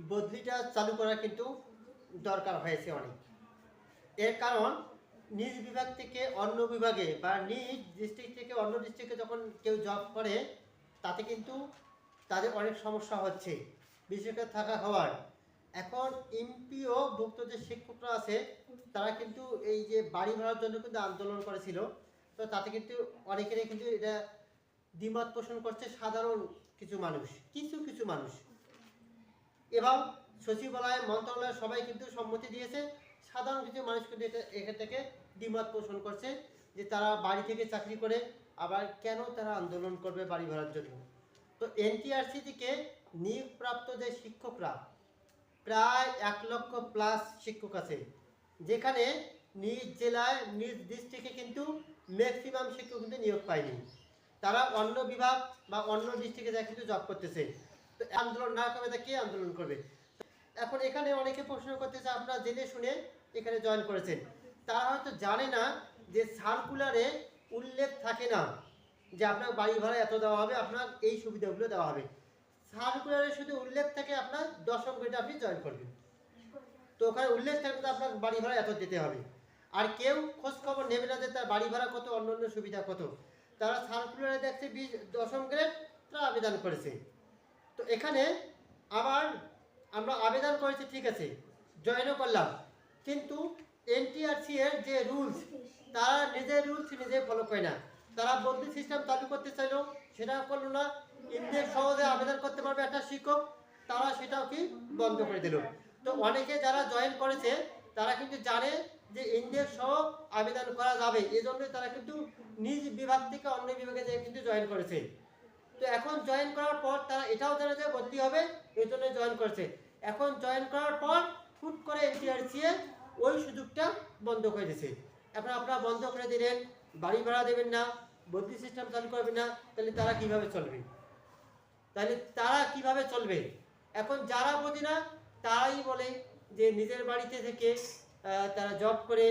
বদলিটা চালু করা কিন্তু দরকার হয়েছে অনেক। এর কারণ, নিজ বিভাগ থেকে অন্য বিভাগে বা নিজ ডিস্ট্রিক্ট থেকে অন্য ডিস্ট্রিক্টে যখন কেউ জব করে, তাতে কিন্তু তাদের অনেক সমস্যা হচ্ছে। বিশেষ করে থাকা হওয়ার। এখন এমপিও ভুক্ত যে শিক্ষকরা আছে, তারা কিন্তু এই যে বাড়ি ভাড়ার জন্য কিন্তু আন্দোলন করেছিল। তো তাতে কিন্তু অনেকেরই কিন্তু এটা দ্বিমত পোষণ করছে সাধারণ কিছু মানুষ, কিছু কিছু মানুষ। এবং সচিবালয়, মন্ত্রণালয় সবাই কিন্তু সম্মতি দিয়েছে। সাধারণ কিছু মানুষ কিন্তু এটা, এখান থেকে দ্বিমত পোষণ করছে যে তারা বাড়ি থেকে চাকরি করে আবার কেন তারা আন্দোলন করবে বাড়ি ভাড়ার জন্য। তো এনটিআরসি থেকে নিয়োগপ্রাপ্ত যে শিক্ষকরা, প্রায় এক লক্ষ প্লাস শিক্ষক আছে। যেখানে নিজ জেলায়, নিজ ডিস্ট্রিক্টে কিন্তু ম্যাক্সিমাম শিক্ষক কিন্তু নিয়োগ পায়নি। তারা অন্য বিভাগ বা অন্য ডিস্ট্রিক্টে যায় কিন্তু জব করতেছে। তো আন্দোলন না করবে তা কে আন্দোলন করবে? এখন এখানে অনেকে প্রশ্ন করতেছে আপনারা জেনে শুনে এখানে জয়েন করেছেন। তারা হয়তো জানে না যে সার্কুলারে উল্লেখ থাকে না যে আপনার বাড়ি ভাড়া এত দেওয়া হবে, আপনার এই সুবিধাগুলো দেওয়া হবে। সার্কুলারে শুধু উল্লেখ থাকে আপনার দশম গ্রেডে আপনি জয়েন করবেন। তো ওখানে উল্লেখ থাকবে তো আপনার বাড়ি ভাড়া এত দিতে হবে। আর কেউ খোঁজ খবর নেবে না যে তার বাড়ি ভাড়া কত অন্য অন্য সুবিধা কত। তারা সার্কুলারে দেখছে বিশ দশম গ্রেড তারা আবেদন করেছে। তো এখানে আবার আমরা আবেদন করেছি, ঠিক আছে, জয়েনও করলাম। কিন্তু এনটিআরসি এর যে রুলস তারা নিজের রুলস নিজে ফলো করে না। তারা বদলি সিস্টেম চালু করতে চাইলো, সেটা করল না। ইন্ডিয়ার সহজে আবেদন করতে পারবে একটা শিক্ষক, তারা সেটাও কি বন্ধ করে দিল। তো অনেকে যারা জয়েন করেছে, তারা কিন্তু জানে যে ইন্ডিয়ার সহ আবেদন করা যাবে। এই তারা কিন্তু নিজ বিভাগ থেকে অন্য বিভাগে যেয়ে কিন্তু জয়েন করেছে। তো এখন জয়েন করার পর তারা এটাও জানে যে বদলি হবে এই জন্য জয়েন করেছে। এখন জয়েন করার পর হুট করে এনটিআরসি ওই সুযোগটা বন্ধ করে দিয়েছে। এখন আপনারা বন্ধ করে দিলেন, বাড়ি ভাড়া দেবেন না বদলি সিস্টেম চালু করবেন না, তাহলে তারা কীভাবে চলবে? তাহলে তারা কীভাবে চলবে? এখন যারা বোঝে না, তারাই বলে যে নিজের বাড়িতে থেকে তারা জব করে,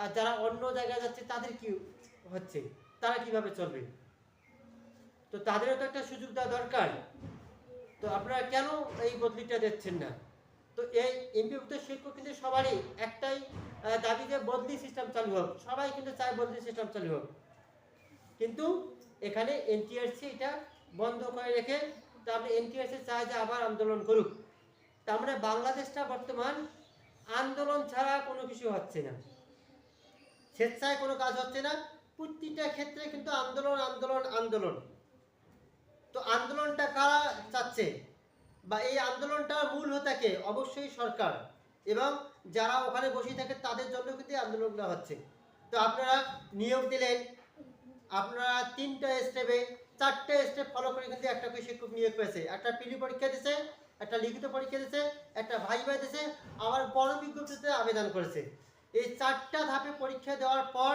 আর যারা অন্য জায়গায় যাচ্ছে, তাদের কি হচ্ছে? তারা কীভাবে চলবে? তো তাদেরও তো একটা সুযোগ দেওয়া দরকার। তো আপনারা কেন এই বদলিটা দিচ্ছেন না? তো এই এমপিভুক্ত শিক্ষক কিন্তু সবারই একটাই দাবি যে বদলি সিস্টেম চালু হোক। সবাই কিন্তু চায় বদলি সিস্টেম চালু হোক। কিন্তু এখানে এনটিআরসি এটা বন্ধ করে রেখে তারপরে এনটিআরসি চায় যে আবার আন্দোলন করুক। তার মানে বাংলাদেশটা বর্তমান আন্দোলন ছাড়া কোনো কিছু হচ্ছে না। স্বেচ্ছায় কোনো কাজ হচ্ছে না। প্রতিটা ক্ষেত্রে কিন্তু আন্দোলন আন্দোলন আন্দোলন। তো আন্দোলনটা কারা চাচ্ছে? বা এই আন্দোলনটার মূল হতাকে অবশ্যই সরকার। এবং যারা ওখানে বসে থাকে, তাদের জন্য কিন্তু আন্দোলনগুলো হচ্ছে। তো আপনারা নিয়োগ দিলেন। আপনারা তিনটা স্টেপে চারটে স্টেপ ফলো করে কিন্তু একটা করে শিক্ষক নিয়োগ পেয়েছে। একটা পিলি পরীক্ষা দিছে, একটা লিখিত পরীক্ষা দিছে, একটা ভাই ভাই দিছে, আবার বড় বিজ্ঞপ্তিতে আবেদন করেছে। এই চারটা ধাপে পরীক্ষা দেওয়ার পর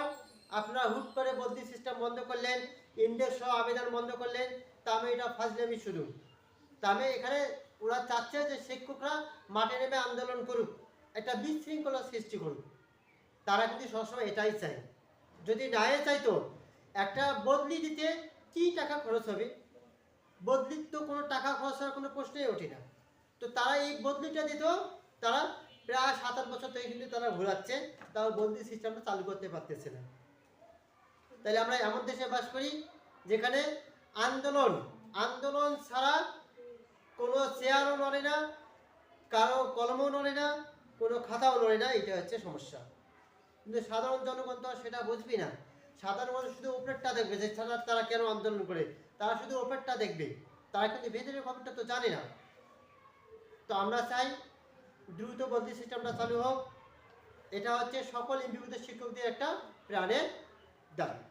আপনারা হুট করে বদলি সিস্টেম বন্ধ করলেন ইন্ডেক্স সহ আবেদন বন্ধ করলেন। তামে এটা ফাজলামি শুরু। তামে এখানে ওরা চাচ্ছে যে শিক্ষকরা মাঠে নেমে আন্দোলন করুক। একটা বিশৃঙ্খলা সৃষ্টি করুক। তারা কিন্তু সবসময় এটাই চায়। যদি নাই চাইতো একটা বদলি দিতে কি টাকা খরচ হবে? বদলির তো কোনো টাকা খরচ হওয়ার কোনো প্রশ্নই ওঠে না। তো তারা এই বদলিটা দিত, তারা প্রায় সাত আট বছর থেকে কিন্তু তারা ঘোরাচ্ছে, তাও বদলি সিস্টেমটা চালু করতে পারতেছে না। তাহলে আমরা এমন দেশে বাস করি যেখানে আন্দোলন আন্দোলন ছাড়া কোনো চেয়ারও নড়ে না, কারও কলমও নড়ে না, কোনো খাতাও নড়ে না, এটা হচ্ছে সমস্যা। কিন্তু সাধারণ জনগণ তো সেটা বুঝবি না। সাধারণ মানুষ শুধু উপরেরটা দেখবে যে তারা তারা কেন আন্দোলন করে? তারা শুধু উপরেরটা দেখবে। তারা কিন্তু ভেতরের খবরটা তো জানে না। তো আমরা চাই দ্রুত বদলি সিস্টেমটা চালু হোক। এটা হচ্ছে সকল এমবিভূত শিক্ষকদের একটা প্রাণের দাবি।